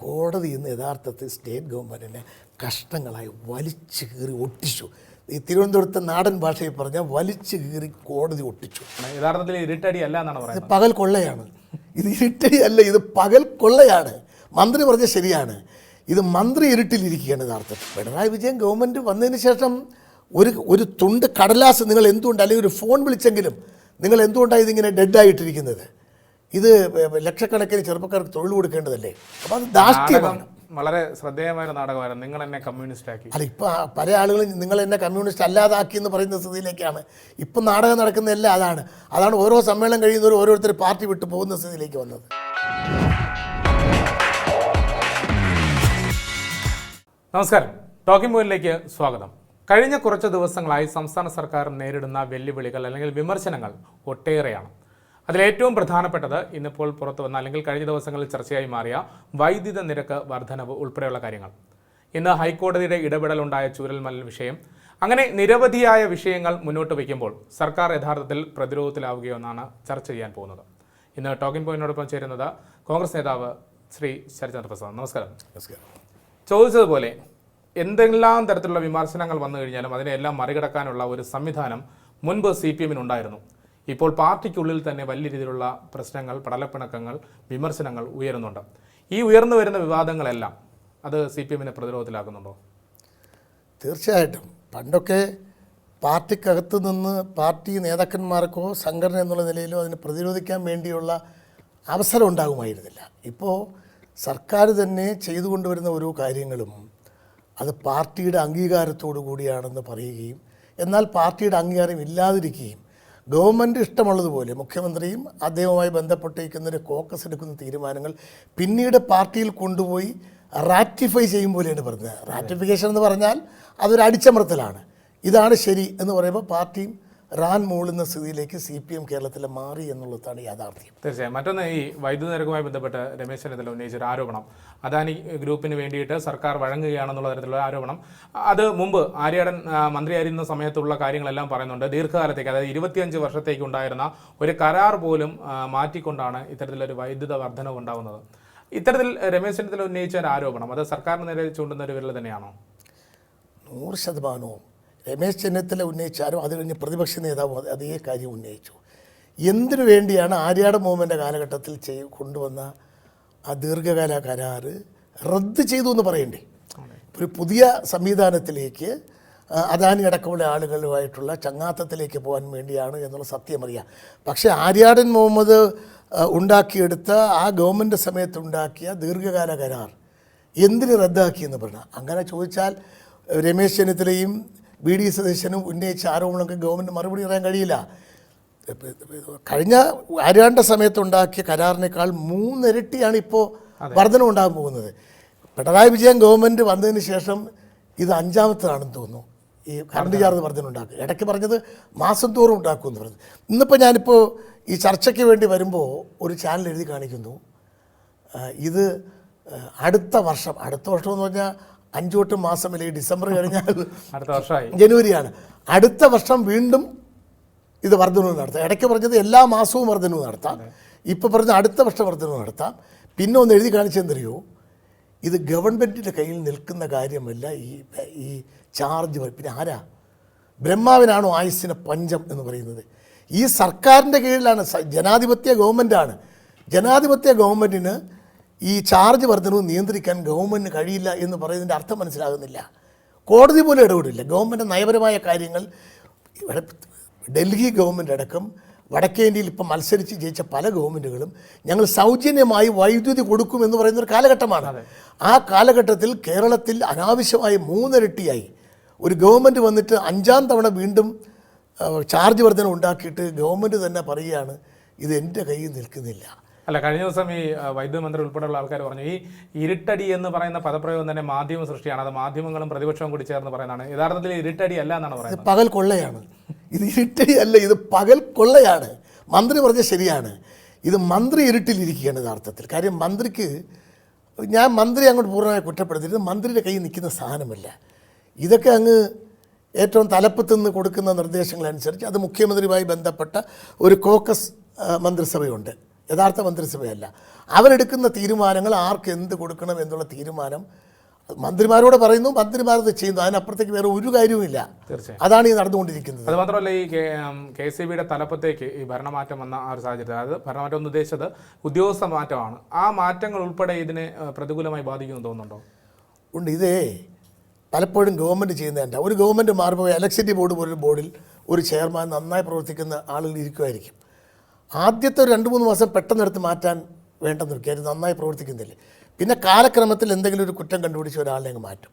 കോടതി ഇന്ന് യഥാർത്ഥത്തിൽ സ്റ്റേറ്റ് ഗവൺമെന്റിനെ കഷ്ടങ്ങളായി വലിച്ചു കീറി ഒട്ടിച്ചു. ഈ തിരുവനന്തപുരത്തെ നാടൻ ഭാഷയിൽ പറഞ്ഞാൽ വലിച്ചു കീറി കോടതി ഒട്ടിച്ചു. യഥാർത്ഥത്തിൽ ഇരുട്ടടി അല്ല എന്നാണ് പറയുന്നത്. പകൽ കൊള്ളയാണ്. ഇത് ഇരുട്ടടി അല്ല ഇത് പകൽ കൊള്ളയാണ്. മന്ത്രി പറഞ്ഞ ശരിയാണ്. ഇത് മന്ത്രി ഇരുട്ടിലിരിക്കുകയാണ് യഥാർത്ഥത്തിൽ. പിണറായി വിജയൻ ഗവൺമെന്റ് വന്നതിന് ശേഷം ഒരു ഒരു തുണ്ട് കടലാസ് നിങ്ങൾ എന്തുകൊണ്ട് അല്ലെങ്കിൽ ഒരു ഫോൺ വിളിച്ചെങ്കിലും നിങ്ങൾ എന്തുകൊണ്ടാണ് ഇതിങ്ങനെ ഡെഡായിട്ടിരിക്കുന്നത്? ഇത് ലക്ഷക്കണക്കിന് ചെറുപ്പക്കാർക്ക് തൊഴിൽ കൊടുക്കേണ്ടതല്ലേ? അപ്പോൾ അത് ദാഷ്ട്യമാണ് വളരെ ശ്രദ്ധേയമായ നാടകമായിരുന്നു. നിങ്ങൾ എന്നെ കമ്മ്യൂണിസ്റ്റ് ആക്കി അല്ല ഇപ്പൊ പല ആളുകളും നിങ്ങൾ എന്നെ കമ്മ്യൂണിസ്റ്റ് അല്ലാതാക്കി എന്ന് പറയുന്ന സ്ഥിതിയിലേക്കാണ്. ഇപ്പം നാടകം നടക്കുന്നതെല്ലാം അതാണ്. അതാണ് ഓരോ സമ്മേളനം കഴിയുന്നവരും ഓരോരുത്തർ പാർട്ടി വിട്ടു പോകുന്ന സ്ഥിതിയിലേക്ക് വന്നത്. നമസ്കാരം. ടോക്കിംഗ് പോയിന്റിലേക്ക് സ്വാഗതം. കഴിഞ്ഞ കുറച്ച് ദിവസങ്ങളായി സംസ്ഥാന സർക്കാർ നേരിടുന്ന വെല്ലുവിളികൾ അല്ലെങ്കിൽ വിമർശനങ്ങൾ ഒട്ടേറെയാണ്. അതിലേറ്റവും പ്രധാനപ്പെട്ടത് ഇന്നിപ്പോൾ പുറത്തു വന്ന അല്ലെങ്കിൽ കഴിഞ്ഞ ദിവസങ്ങളിൽ ചർച്ചയായി മാറിയ വൈദ്യുത നിരക്ക് വർധനവ് ഉൾപ്പെടെയുള്ള കാര്യങ്ങൾ. ഇന്ന് ഹൈക്കോടതിയുടെ ഇടപെടലുണ്ടായ ചൂരൽമല വിഷയം. അങ്ങനെ നിരവധിയായ വിഷയങ്ങൾ മുന്നോട്ട് വയ്ക്കുമ്പോൾ സർക്കാർ യഥാർത്ഥത്തിൽ പ്രതിരോധത്തിലാവുകയോ എന്നാണ് ചർച്ച ചെയ്യാൻ പോകുന്നത്. ഇന്ന് ടോക്കിംഗ് പോയിന്റിനോടൊപ്പം ചേരുന്നത് കോൺഗ്രസ് നേതാവ് ശ്രീ ശരചന്ദ്ര പ്രസാദ്. നമസ്കാരം. നമസ്കാരം. ചോദിച്ചതുപോലെ എന്തെല്ലാം തരത്തിലുള്ള വിമർശനങ്ങൾ വന്നു കഴിഞ്ഞാലും അതിനെല്ലാം മറികടക്കാനുള്ള ഒരു സംവിധാനം മുൻപ് സി പി എമ്മിനുണ്ടായിരുന്നു. ഇപ്പോൾ പാർട്ടിക്കുള്ളിൽ തന്നെ വലിയ രീതിയിലുള്ള പ്രശ്നങ്ങൾ പടലപ്പിണക്കങ്ങൾ വിമർശനങ്ങൾ ഉയരുന്നുണ്ട്. ഈ ഉയർന്നു വരുന്ന വിവാദങ്ങളെല്ലാം അത് സി പി എമ്മിനെ പ്രതിരോധത്തിലാക്കുന്നുണ്ടോ? തീർച്ചയായിട്ടും. പണ്ടൊക്കെ പാർട്ടിക്കകത്ത് നിന്ന് പാർട്ടി നേതാക്കന്മാർക്കോ സംഘടന എന്നുള്ള നിലയിലോ അതിനെ പ്രതിരോധിക്കാൻ വേണ്ടിയുള്ള അവസരം ഉണ്ടാകുമായിരുന്നില്ല. ഇപ്പോൾ സർക്കാർ തന്നെ ചെയ്തുകൊണ്ടുവരുന്ന ഓരോ കാര്യങ്ങളും അത് പാർട്ടിയുടെ അംഗീകാരത്തോടു കൂടിയാണെന്ന് പറയുകയും എന്നാൽ പാർട്ടിയുടെ അംഗീകാരം ഇല്ലാതിരിക്കുകയും ഗവൺമെന്റ് ഇഷ്ടമുള്ളതുപോലെ മുഖ്യമന്ത്രിയും അദ്ദേഹവുമായി ബന്ധപ്പെട്ടിരിക്കുന്ന ഒരു കോക്കസ് എടുക്കുന്ന തീരുമാനങ്ങൾ പിന്നീട് പാർട്ടിയിൽ കൊണ്ടുപോയി റാറ്റിഫൈ ചെയ്യും പോലെയാണ് പറഞ്ഞത്. റാറ്റിഫിക്കേഷൻ എന്ന് പറഞ്ഞാൽ അതൊരു അടിച്ചമർത്തലാണ്. ഇതാണ് ശരി എന്ന് പറയുമ്പോൾ പാർട്ടിയും റാൻ മൂളുന്ന സ്ഥിതിയിലേക്ക് സി പി എം കേരളത്തിൽ മാറി എന്നുള്ളതാണ് യാഥാർത്ഥ്യം. തീർച്ചയായും. മറ്റൊന്ന് ഈ വൈദ്യുതി നിരക്കുമായി ബന്ധപ്പെട്ട് രമേശ് ചെന്നിത്തല ഉന്നയിച്ച ഒരു ആരോപണം. അദാനി ഗ്രൂപ്പിന് വേണ്ടിയിട്ട് സർക്കാർ വഴങ്ങുകയാണെന്നുള്ള തരത്തിലുള്ള ആരോപണം. അത് മുമ്പ് ആര്യാടൻ മന്ത്രിയായിരുന്ന സമയത്തുള്ള കാര്യങ്ങളെല്ലാം പറയുന്നുണ്ട്. ദീർഘകാലത്തേക്ക് അതായത് ഇരുപത്തിയഞ്ച് വർഷത്തേക്ക് ഉണ്ടായിരുന്ന ഒരു കരാർ പോലും മാറ്റിക്കൊണ്ടാണ് ഇത്തരത്തിലൊരു വൈദ്യുത വർധനവ് ഉണ്ടാകുന്നത് ഇത്തരത്തിൽ രമേശ് ചെന്നിത്തല ഉന്നയിച്ച ഒരു ആരോപണം അത് സർക്കാരിന് നേരെ ചൂണ്ടുന്ന ഒരു വിരൽ തന്നെയാണോ? നൂറ് ശതമാനവും രമേശ് ചെന്നിത്തല ഉന്നയിച്ചാലും അത് കഴിഞ്ഞ് പ്രതിപക്ഷ നേതാവ് അത് കാര്യം ഉന്നയിച്ചു. എന്തിനു വേണ്ടിയാണ് ആര്യാട് മൂവ്മെന്റ് കാലഘട്ടത്തിൽ ചെയ് കൊണ്ടുവന്ന ആ ദീർഘകാല കരാറ് റദ്ദ് ചെയ്തു എന്ന് പറയണ്ടേ? ഒരു പുതിയ സംവിധാനത്തിലേക്ക് അദാനി അടക്കമുള്ള ആളുകളുമായിട്ടുള്ള ചങ്ങാത്തത്തിലേക്ക് പോകാൻ വേണ്ടിയാണ് എന്നുള്ള സത്യമറിയാം പക്ഷേ ആര്യാടൻ മുഹമ്മദ് ഉണ്ടാക്കിയെടുത്ത ആ ഗവൺമെന്റ് സമയത്തുണ്ടാക്കിയ ദീർഘകാല കരാർ എന്തിന് റദ്ദാക്കിയെന്ന് പറഞ്ഞാൽ അങ്ങനെ ചോദിച്ചാൽ രമേശ് ചെന്നിത്തലയും ബി ഡി സതീശനും ഉന്നയിച്ച ആരോപണങ്ങൾക്ക് ഗവൺമെന്റ് മറുപടി പറയാൻ കഴിയില്ല. കഴിഞ്ഞ ആരാണ്ട സമയത്തുണ്ടാക്കിയ കരാറിനേക്കാൾ മൂന്നിരട്ടിയാണ് ഇപ്പോൾ വർധന ഉണ്ടാകാൻ പോകുന്നത്. പിണറായി വിജയൻ ഗവൺമെന്റ് വന്നതിന് ശേഷം ഇത് അഞ്ചാമത്തതാണെന്ന് തോന്നുന്നു. ഈ കറണ്ട് ചാർജ് വർധന ഉണ്ടാക്കുക. ഇടയ്ക്ക് പറഞ്ഞത് മാസം തോറും ഉണ്ടാക്കുമെന്ന് പറഞ്ഞു ഇന്നിപ്പോൾ ഞാനിപ്പോൾ ഈ ചർച്ചയ്ക്ക് വേണ്ടി വരുമ്പോൾ ഒരു ചാനൽ എഴുതി കാണിക്കുന്നു. ഇത് അടുത്ത വർഷം അടുത്ത വർഷം എന്ന് പറഞ്ഞാൽ അഞ്ചു തൊട്ട് മാസം അല്ലെങ്കിൽ ഡിസംബർ കഴിഞ്ഞാൽ അടുത്ത വർഷമായി. ജനുവരിയാണ്. അടുത്ത വർഷം വീണ്ടും ഇത് വർധനവ് നടത്താം. ഇടയ്ക്ക് പറഞ്ഞത് എല്ലാ മാസവും വർധനവ് നടത്താം. ഇപ്പോൾ പറഞ്ഞ അടുത്ത വർഷം വർധനവ് നടത്താം. പിന്നെ ഒന്ന് എഴുതി കാണിച്ചെന്തറിയോ ഇത് ഗവൺമെന്റിന്റെ കയ്യിൽ നിൽക്കുന്ന കാര്യമല്ല ഈ ഈ ചാർജ് പിന്നെ ആരാ? ബ്രഹ്മാവിനാണോ ആയുസ്സിന് പഞ്ചം എന്ന് പറയുന്നത്. ഈ സർക്കാരിന്റെ കീഴിലാണ് ജനാധിപത്യ ഗവൺമെന്റാണ് ജനാധിപത്യ ഗവൺമെന്റിന് ഈ ചാർജ് വർധനവ് നിയന്ത്രിക്കാൻ ഗവൺമെന്റിന് കഴിയില്ല എന്ന് പറയുന്നതിന്റെ അർത്ഥം മനസ്സിലാകുന്നില്ല. കോടതി പോലും ഇടപെടില്ല. ഗവൺമെന്റ് നയപരമായ കാര്യങ്ങൾ ഇവിടെ ഡൽഹി ഗവൺമെന്റ് അടക്കം വടക്കേ ഇന്ത്യയിൽ ഇപ്പം മത്സരിച്ച് ജയിച്ച പല ഗവൺമെന്റുകളും ഞങ്ങൾ സൗജന്യമായി വൈദ്യുതി കൊടുക്കും എന്ന് പറയുന്ന ഒരു കാലഘട്ടമാണ് ആ കാലഘട്ടത്തിൽ കേരളത്തിൽ അനാവശ്യമായി മൂന്നിരട്ടിയായി. ഒരു ഗവൺമെന്റ് വന്നിട്ട് അഞ്ചാം തവണ വീണ്ടും ചാർജ് വർധന ഉണ്ടാക്കിയിട്ട് ഗവൺമെന്റ് തന്നെ പറയുകയാണ് ഇത് എന്റെ കയ്യിൽ നിൽക്കുന്നില്ല. അല്ല കഴിഞ്ഞ ദിവസം ഈ വൈദ്യുത മന്ത്രി ഉൾപ്പെടെയുള്ള ആൾക്കാർ പറഞ്ഞു ഈ ഇരുട്ടടി എന്ന് പറയുന്ന പദപ്രയോഗം തന്നെ മാധ്യമ സൃഷ്ടിയാണ് അത് മാധ്യമങ്ങളും പ്രതിപക്ഷവും കൂടി ചേർന്ന് പറയുന്നതാണ്. യഥാർത്ഥത്തിൽ ഇരുട്ടടി അല്ല എന്നാണ് പറയുന്നത്. പകൽ കൊള്ളയാണ്. ഇത് ഇരുട്ടടി അല്ല ഇത് പകൽ കൊള്ളയാണ്. മന്ത്രി പറഞ്ഞ ശരിയാണ്. ഇത് മന്ത്രി ഇരുട്ടിലിരിക്കുകയാണ് യഥാർത്ഥത്തിൽ. കാര്യം മന്ത്രിക്ക് ഞാൻ മന്ത്രി അങ്ങോട്ട് പൂർണമായി കുറ്റപ്പെടുത്തരുത് മന്ത്രിയുടെ കയ്യിൽ നിൽക്കുന്ന സാധനമല്ല. ഇതൊക്കെ അങ്ങ് ഏറ്റവും തലപ്പത്ത് നിന്ന് കൊടുക്കുന്ന നിർദ്ദേശങ്ങളനുസരിച്ച് അത് മുഖ്യമന്ത്രിയുമായി ബന്ധപ്പെട്ട ഒരു കോക്കസ് മന്ത്രിസഭയുണ്ട്. യഥാർത്ഥ മന്ത്രിസഭയല്ല. അവരെടുക്കുന്ന തീരുമാനങ്ങൾ ആർക്ക് എന്ത് കൊടുക്കണം എന്നുള്ള തീരുമാനം മന്ത്രിമാരോട് പറയുന്നു മന്ത്രിമാരത് ചെയ്യുന്നു. അതിനപ്പുറത്തേക്ക് വേറെ ഒരു കാര്യവുമില്ല. തീർച്ചയായും. അതാണ് ഈ നടന്നുകൊണ്ടിരിക്കുന്നത്. അത് മാത്രമല്ല ഈ കെ സി ബിയുടെ തലപ്പത്തേക്ക് ഈ ഭരണമാറ്റം വന്ന ആ ഒരു സാഹചര്യത്തിൽ അതായത് ഭരണമാറ്റം എന്ന് ഉദ്ദേശിച്ചത് ഉദ്യോഗസ്ഥ മാറ്റമാണ്. ആ മാറ്റങ്ങൾ ഉൾപ്പെടെ ഇതിനെ പ്രതികൂലമായി ബാധിക്കുമെന്ന് തോന്നുന്നുണ്ടോ? ഉണ്ട്. ഇതേ പലപ്പോഴും ഗവൺമെന്റ് ചെയ്യുന്നതല്ല ഒരു ഗവൺമെന്റ് മാറുമ്പോൾ ഇലക്ട്രിസിറ്റി ബോർഡ് പോലൊരു ബോർഡിൽ ഒരു ചെയർമാൻ നന്നായി പ്രവർത്തിക്കുന്ന ആളുകൾ ഇരിക്കുമായിരിക്കും. ആദ്യത്തെ ഒരു രണ്ട് മൂന്ന് മാസം പെട്ടെന്ന് എടുത്ത് മാറ്റാൻ വേണ്ടെന്ന് വെക്കാരും നന്നായി പ്രവർത്തിക്കുന്നില്ല? പിന്നെ കാലക്രമത്തിൽ എന്തെങ്കിലും ഒരു കുറ്റം കണ്ടുപിടിച്ച് ഒരാളെ അങ്ങ് മാറ്റും.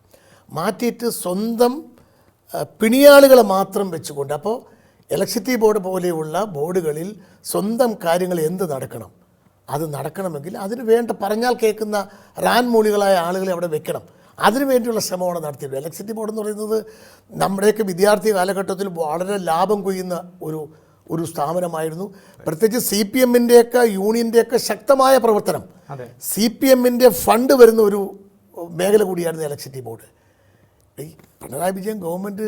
മാറ്റിയിട്ട് സ്വന്തം പിണിയാളുകളെ മാത്രം വെച്ചുകൊണ്ട് അപ്പോൾ ഇലക്ട്രിസിറ്റി ബോർഡ് പോലെയുള്ള ബോർഡുകളിൽ സ്വന്തം കാര്യങ്ങൾ എന്ത് നടക്കണം? അത് നടക്കണമെങ്കിൽ അതിന് വേണ്ട പറഞ്ഞാൽ കേൾക്കുന്ന റാൻ മൂളികളായ ആളുകളെ അവിടെ വെക്കണം. അതിനു വേണ്ടിയുള്ള ശ്രമമാണ് നടത്തിയത് ഇലക്ട്രിസിറ്റി ബോർഡ് എന്ന് പറയുന്നത് നമ്മുടെയൊക്കെ വിദ്യാർത്ഥി കാലഘട്ടത്തിൽ വളരെ ലാഭം കൊയ്യുന്ന ഒരു ഒരു സ്ഥാപനമായിരുന്നു. പ്രത്യേകിച്ച് സി പി എമ്മിന്റെയൊക്കെ യൂണിയന്റെയൊക്കെ ശക്തമായ പ്രവർത്തനം. സി പി എമ്മിന്റെ ഫണ്ട് വരുന്ന ഒരു മേഖല കൂടിയായിരുന്നു ഇലക്ട്രിസിറ്റി ബോർഡ്. ഈ പിണറായി വിജയൻ ഗവൺമെന്റ്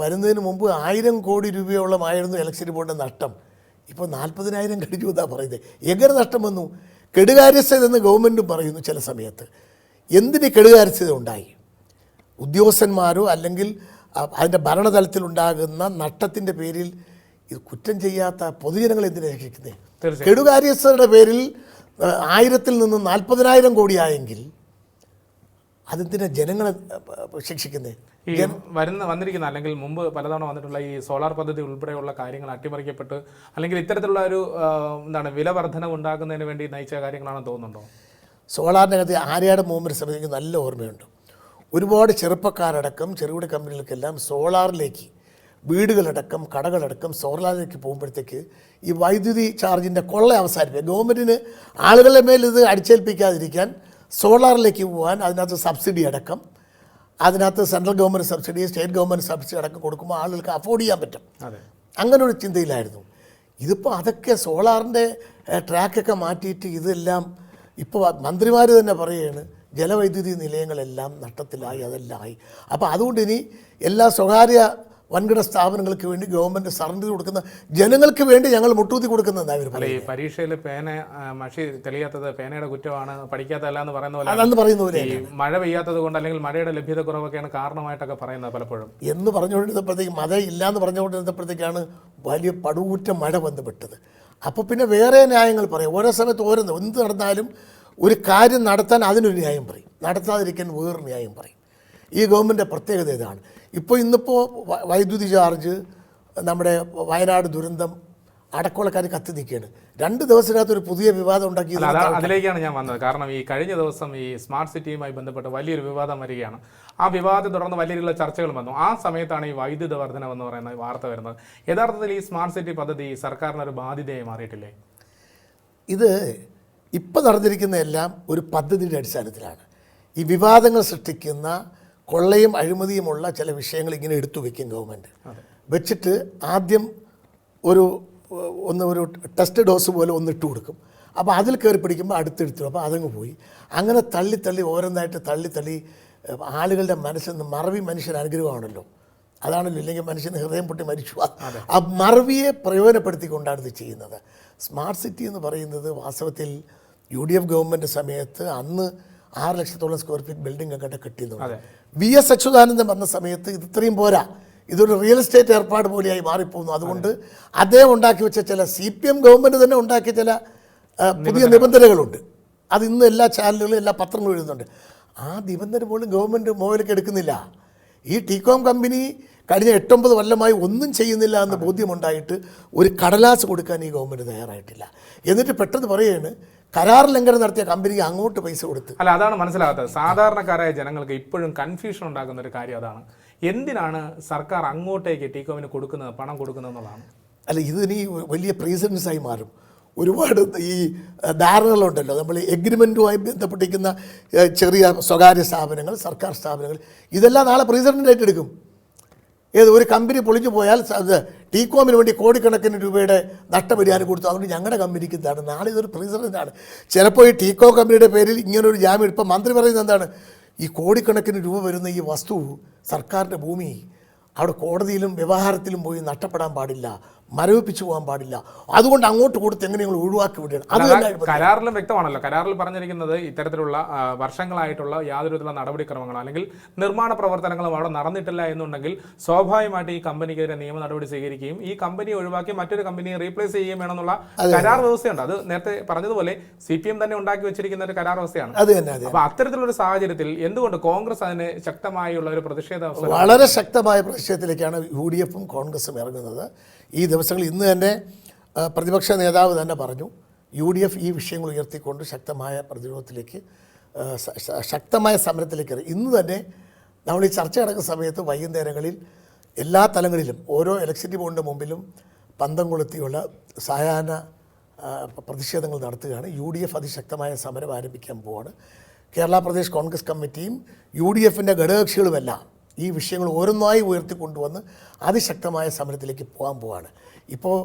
വരുന്നതിന് മുമ്പ് ആയിരം കോടി രൂപയോളമായിരുന്നു ഇലക്ട്രിസിറ്റി ബോർഡിന്റെ നഷ്ടം. ഇപ്പോൾ നാൽപ്പതിനായിരം കഴിഞ്ഞു എന്നാണ് പറയുന്നത് എങ്ങനെ നഷ്ടം വന്നു? കെടുകാര്യസ്ഥത എന്ന് ഗവൺമെന്റും പറയുന്നു ചില സമയത്ത്. എന്തിന് കെടുകാര്യസ്ഥത ഉണ്ടായി? ഉദ്യോഗസ്ഥന്മാരോ അല്ലെങ്കിൽ അതിന്റെ ഭരണതലത്തിലുണ്ടാകുന്ന നഷ്ടത്തിന്റെ പേരിൽ ഇത് കുറ്റം ചെയ്യാത്ത പൊതുജനങ്ങൾ എന്തിനു രക്ഷിക്കുന്നത് കെടുകാര്യസ്ഥരുടെ പേരിൽ ആയിരത്തിൽ നിന്ന് നാൽപ്പതിനായിരം കോടിയായെങ്കിൽ അതെന്തിനാ ജനങ്ങളെ ശിക്ഷിക്കുന്നത് ഈ വരുന്ന വന്നിരിക്കുന്ന അല്ലെങ്കിൽ മുമ്പ് പലതവണ വന്നിട്ടുള്ള ഈ സോളാർ പദ്ധതി ഉൾപ്പെടെയുള്ള കാര്യങ്ങൾ അട്ടിമറിക്കപ്പെട്ട് അല്ലെങ്കിൽ ഇത്തരത്തിലുള്ള ഒരു എന്താണ് വില വർധന ഉണ്ടാക്കുന്നതിന് വേണ്ടി നയിച്ച കാര്യങ്ങളാണെന്ന് തോന്നുന്നുണ്ടോ? സോളാറിനകത്ത് ആര്യാട് മൂവ്മെന്റ് സമിതിക്ക് നല്ല ഓർമ്മയുണ്ട്. ഒരുപാട് ചെറുപ്പക്കാരടക്കം ചെറുകിട കമ്പനികൾക്കെല്ലാം സോളാറിലേക്ക് വീടുകളടക്കം കടകളടക്കം സോളാറിലേക്ക് പോകുമ്പോഴത്തേക്ക് ഈ വൈദ്യുതി ചാർജിന്റെ കൊള്ള അവസാനിപ്പിക്കുക. ഗവൺമെന്റിന് ആളുകളുടെ മേൽ ഇത് അടിച്ചേൽപ്പിക്കാതിരിക്കാൻ സോളാറിലേക്ക് പോകാൻ അതിനകത്ത് സബ്സിഡി അടക്കം അതിനകത്ത് central government subsidy state government subsidy അടക്കം കൊടുക്കുമ്പോൾ ആളുകൾക്ക് അഫോർഡ് ചെയ്യാൻ പറ്റും. അങ്ങനെ ഒരു ചിന്തയിലായിരുന്നു. ഇതിപ്പോൾ അതൊക്കെ സോളാറിന്റെ ട്രാക്കൊക്കെ മാറ്റിയിട്ട് ഇതെല്ലാം ഇപ്പോൾ മന്ത്രിമാർ തന്നെ പറയുകയാണ് ജലവൈദ്യുതി നിലയങ്ങളെല്ലാം നഷ്ടത്തിലായി അതെല്ലാം ആയി. അപ്പോൾ അതുകൊണ്ട് ഇനി എല്ലാ സ്വകാര്യ വൻകിട സ്ഥാപനങ്ങൾക്ക് വേണ്ടി ഗവൺമെന്റ് സറണ്ടർ കൊടുക്കുന്ന ജനങ്ങൾക്ക് വേണ്ടി ഞങ്ങൾ മുട്ടൂത്തി അല്ല പറയുന്നത്? ഈ പരീക്ഷയിൽ പേന മഷി തെളിയാത്തത് പേനയുടെ കുറ്റമാണ് പഠിക്കാത്തതല്ല എന്ന് പറയുന്ന പോലെ അതെന്ന് പറയുന്ന പോലെ മഴ പെയ്യാത്തത് കൊണ്ട് അല്ലെങ്കിൽ മഴയുടെ ലഭ്യത കുറവൊക്കെയാണ് കാരണമായിട്ടൊക്കെ പറയുന്നത് പലപ്പോഴും. എന്ന് പറഞ്ഞുകൊണ്ടിരുന്നപ്പോഴത്തേക്ക് മഴ എന്ന് പറഞ്ഞുകൊണ്ടിരുന്നപ്പോഴത്തേക്കാണ് വലിയ പടുകൂറ്റ മഴ ബന്ധപ്പെട്ടത് അപ്പോൾ പിന്നെ വേറെ ന്യായങ്ങൾ പറയും. ഓരോ സമയത്ത് ഓരോന്ന് എന്ത് നടന്നാലും ഒരു കാര്യം നടത്താൻ അതിനൊരു ന്യായം പറയും. നടത്താതിരിക്കാൻ വേറൊരു ന്യായം പറയും. ഈ ഗവൺമെന്റിന്റെ പ്രത്യേകത ഇതാണ്. ഇപ്പോൾ ഇന്നിപ്പോൾ വൈദ്യുതി ചാർജ് നമ്മുടെ വയനാട് ദുരന്തം അടക്കമുള്ള കത്തി നിൽക്കുകയാണ്. രണ്ട് ദിവസത്തിനകത്ത് ഒരു പുതിയ വിവാദം ഉണ്ടാക്കി അതിലേക്കാണ് ഞാൻ വന്നത്. കാരണം ഈ കഴിഞ്ഞ ദിവസം ഈ സ്മാർട്ട് സിറ്റിയുമായി ബന്ധപ്പെട്ട് വലിയൊരു വിവാദം വരികയാണ്. ആ വിവാദത്തെ തുടർന്ന് വലിയ രീതിയിലുള്ള ചർച്ചകൾ വന്നു. ആ സമയത്താണ് ഈ വൈദ്യുത വർധനം എന്ന് പറയുന്ന വാർത്ത വരുന്നത്. യഥാർത്ഥത്തിൽ ഈ സ്മാർട്ട് സിറ്റി പദ്ധതി സർക്കാരിന് ഒരു ബാധ്യതയായി മാറിയിട്ടില്ലേ? ഇത് ഇപ്പം നടന്നിരിക്കുന്ന എല്ലാം ഒരു പദ്ധതിയുടെ അടിസ്ഥാനത്തിലാണ്. ഈ വിവാദങ്ങൾ സൃഷ്ടിക്കുന്ന കൊള്ളയും അഴിമതിയുമുള്ള ചില വിഷയങ്ങൾ ഇങ്ങനെ എടുത്തു വെക്കും ഗവൺമെന്റ് വെച്ചിട്ട് ആദ്യം ഒരു ഒന്ന് ഒരു ടെസ്റ്റ് ഡോസ് പോലെ ഒന്ന് ഇട്ട് കൊടുക്കും. അപ്പോൾ അതിൽ കയറി പിടിക്കുമ്പോൾ അടുത്തെടുത്തു. അപ്പോൾ അതങ്ങ് പോയി. അങ്ങനെ തള്ളി തള്ളി ഓരോന്നായിട്ട് തള്ളി തള്ളി ആളുകളുടെ മനസ്സിൽ നിന്ന് മറവി മനുഷ്യൻ അനുഗ്രഹമാണല്ലോ. അതാണല്ലോ ഇല്ലെങ്കിൽ മനുഷ്യന് ഹൃദയം പൊട്ടി മരിച്ചു. ആ- ആ മറവിയെ പ്രയോജനപ്പെടുത്തിക്കൊണ്ടാണ് ഇത് ചെയ്യുന്നത്. സ്മാർട്ട് സിറ്റി എന്ന് പറയുന്നത് വാസ്തവത്തിൽ യു ഡി എഫ് ഗവൺമെന്റ് സമയത്ത് അന്ന് ആറ് ലക്ഷത്തോളം സ്ക്വയർ ഫീറ്റ് ബിൽഡിംഗ് ഒക്കെ കെട്ടിയിരുന്നു വി എസ് അച്യുതാനന്ദൻ വന്ന സമയത്ത് ഇത് ഇത്രയും പോരാ. ഇതൊരു റിയൽ എസ്റ്റേറ്റ് ഏർപ്പാട് പോലെയായി മാറിപ്പോകുന്നു. അതുകൊണ്ട് അദ്ദേഹം ഉണ്ടാക്കി വെച്ച ചില സി പി എം ഗവൺമെന്റ് തന്നെ ഉണ്ടാക്കിയ ചില പുതിയ നിബന്ധനകളുണ്ട്. അത് ഇന്ന് എല്ലാ ചാനലുകളും എല്ലാ പത്രങ്ങളും എഴുതുന്നുണ്ട്. ആ നിബന്ധന പോലും ഗവൺമെന്റ് മുകളിലേക്ക് എടുക്കുന്നില്ല. ഈ ടീകോം കമ്പനി കഴിഞ്ഞ എട്ടൊമ്പത് കൊല്ലമായി ഒന്നും ചെയ്യുന്നില്ല എന്ന് ബോധ്യമുണ്ടായിട്ട് ഒരു കടലാസ് കൊടുക്കാൻ ഈ ഗവൺമെന്റ് തയ്യാറായിട്ടില്ല. എന്നിട്ട് പെട്ടെന്ന് പറയുകയാണ് കരാർ ലംഘനം നടത്തിയ കമ്പനിക്ക് അങ്ങോട്ട് പൈസ കൊടുത്ത്. അല്ല അതാണ് മനസ്സിലാകാത്തത്. സാധാരണക്കാരായ ജനങ്ങൾക്ക് ഇപ്പോഴും കൺഫ്യൂഷൻ ഉണ്ടാക്കുന്ന ഒരു കാര്യം അതാണ്. എന്തിനാണ് സർക്കാർ അങ്ങോട്ടേക്ക് ടീകോമിന് കൊടുക്കുന്നത് പണം കൊടുക്കുന്നത് എന്നുള്ളതാണ്? അല്ല ഇതിനി വലിയ പ്രീസിഡൻസ് ആയി മാറും. ഒരുപാട് ഈ ധാരണകളുണ്ടല്ലോ. നമ്മൾ എഗ്രിമെന്റുമായി ബന്ധപ്പെട്ടിരിക്കുന്ന ചെറിയ സ്വകാര്യ സ്ഥാപനങ്ങൾ സർക്കാർ സ്ഥാപനങ്ങൾ ഇതെല്ലാം നാളെ പ്രീസിഡന്റായിട്ട് എടുക്കും ഏത് ഒരു കമ്പനി പൊളിഞ്ഞു പോയാൽ അത് ടീകോമിന് വേണ്ടി കോടിക്കണക്കിന് രൂപയുടെ നഷ്ടപരിഹാരം കൊടുത്തു. അതുകൊണ്ട് ഞങ്ങളുടെ കമ്പനിക്ക് ഇതാണ്. നാളെ ഇതൊരു പ്രീസിഡന്റാണ് ചിലപ്പോൾ ഈ ടീകോ കമ്പനിയുടെ പേരിൽ ഇങ്ങനൊരു ജാമ്യം ഇപ്പം മന്ത്രി പറയുന്നത് എന്താണ്? ഈ കോടിക്കണക്കിന് രൂപ വരുന്ന ഈ വസ്തു സർക്കാരിന്റെ ഭൂമി അവിടെ കോടതിയിലും വ്യവഹാരത്തിലും പോയി നഷ്ടപ്പെടാൻ പാടില്ല. മരവിപ്പിച്ചു പോകാൻ പാടില്ല. അതുകൊണ്ട് അങ്ങോട്ട് കൊടുത്ത് എങ്ങനെ ഞങ്ങൾ ഒഴിവാക്കി വിടുകയാണ്? അത്. കരാറിലും വ്യക്തമാണല്ലോ. കരാറിൽ പറഞ്ഞിരിക്കുന്നത് ഇത്തരത്തിലുള്ള വർഷങ്ങളായിട്ടുള്ള യാതൊരു വിധത്തിലുള്ള നടപടിക്രമങ്ങളോ അല്ലെങ്കിൽ നിർമ്മാണ പ്രവർത്തനങ്ങളും അവിടെ നടന്നിട്ടില്ല എന്നുണ്ടെങ്കിൽ സ്വാഭാവികമായിട്ട് ഈ കമ്പനിക്കെതിരെ നിയമ നടപടി സ്വീകരിക്കുകയും ഈ കമ്പനി ഒഴിവാക്കി മറ്റൊരു കമ്പനിയെ റീപ്ലേസ് ചെയ്യുകയും വേണമെന്നുള്ള കരാർ വ്യവസ്ഥയുണ്ട്. അത് നേരത്തെ പറഞ്ഞതുപോലെ സി പി എം തന്നെ ഉണ്ടാക്കി വെച്ചിരിക്കുന്ന ഒരു കരാർ വ്യവസ്ഥയാണ്. അത് തന്നെ അത് അപ്പൊ അത്തരത്തിലുള്ള സാഹചര്യത്തിൽ എന്തുകൊണ്ട് കോൺഗ്രസ് അതിന് ശക്തമായുള്ള ഒരു പ്രതിഷേധ വളരെ ശക്തമായ പ്രതിഷേധത്തിലേക്കാണ് യു ഡി എഫും കോൺഗ്രസും ഇറങ്ങുന്നത്. ഈ ദിവസങ്ങളിൽ ഇന്ന് തന്നെ പ്രതിപക്ഷ നേതാവ് തന്നെ പറഞ്ഞു യു ഡി എഫ് ഈ വിഷയങ്ങൾ ഉയർത്തിക്കൊണ്ട് ശക്തമായ പ്രതിരോധത്തിലേക്ക് ശക്തമായ സമരത്തിലേക്ക് ഇറങ്ങി. ഇന്ന് തന്നെ നമ്മൾ ഈ ചർച്ച നടക്കുന്ന സമയത്ത് വൈകുന്നേരങ്ങളിൽ എല്ലാ തലങ്ങളിലും ഓരോ ഇലക്ട്രിസിറ്റി ബോർഡിന്റെ മുമ്പിലും പന്തം കൊളുത്തിയുള്ള സായാഹ്ന പ്രതിഷേധങ്ങൾ നടത്തുകയാണ്. യു ഡി എഫ് അതിശക്തമായ സമരം ആരംഭിക്കാൻ പോവാണ്. കേരള പ്രദേശ് കോൺഗ്രസ് കമ്മിറ്റിയും യു ഡി എഫിന്റെ ഘടകകക്ഷികളുമെല്ലാം ഈ വിഷയങ്ങൾ ഓരോന്നായി ഉയർത്തിക്കൊണ്ടുവന്ന് അതിശക്തമായ സമരത്തിലേക്ക് പോകാൻ പോവാണ്. ഇപ്പോൾ